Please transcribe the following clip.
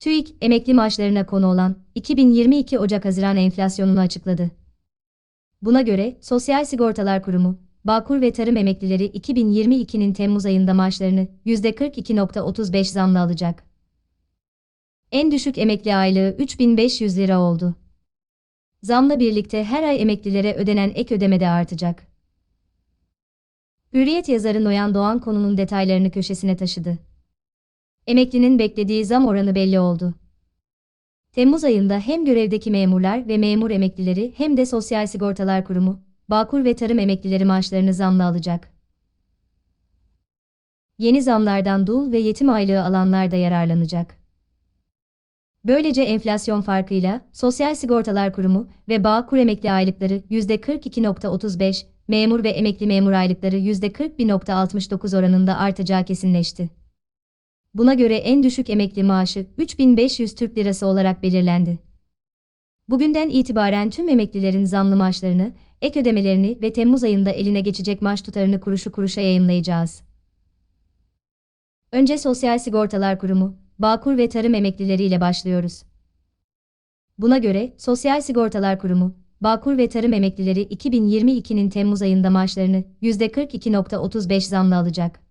TÜİK, emekli maaşlarına konu olan 2022 Ocak-Haziran enflasyonunu açıkladı. Buna göre Sosyal Sigortalar Kurumu, Bağkur ve Tarım emeklileri 2022'nin Temmuz ayında maaşlarını %42.35 zamla alacak. En düşük emekli aylığı 3500 lira oldu. Zamla birlikte her ay emeklilere ödenen ek ödeme de artacak. Hürriyet yazarı Noyan Doğan konunun detaylarını köşesine taşıdı. Emeklinin beklediği zam oranı belli oldu. Temmuz ayında hem görevdeki memurlar ve memur emeklileri hem de Sosyal Sigortalar Kurumu, Bağkur ve Tarım emeklileri maaşlarını zamla alacak. Yeni zamlardan dul ve yetim aylığı alanlar da yararlanacak. Böylece enflasyon farkıyla Sosyal Sigortalar Kurumu ve Bağkur emekli aylıkları %42.35, memur ve emekli memur aylıkları %41.69 oranında artacağı kesinleşti. Buna göre en düşük emekli maaşı 3500 Türk Lirası olarak belirlendi. Bugünden itibaren tüm emeklilerin zamlı maaşlarını, ek ödemelerini ve Temmuz ayında eline geçecek maaş tutarını kuruşu kuruşa yayınlayacağız. Önce Sosyal Sigortalar Kurumu, Bağkur ve Tarım emeklileriyle başlıyoruz. Buna göre Sosyal Sigortalar Kurumu, Bağkur ve Tarım emeklileri 2022'nin Temmuz ayında maaşlarını %42.35 zamla alacak.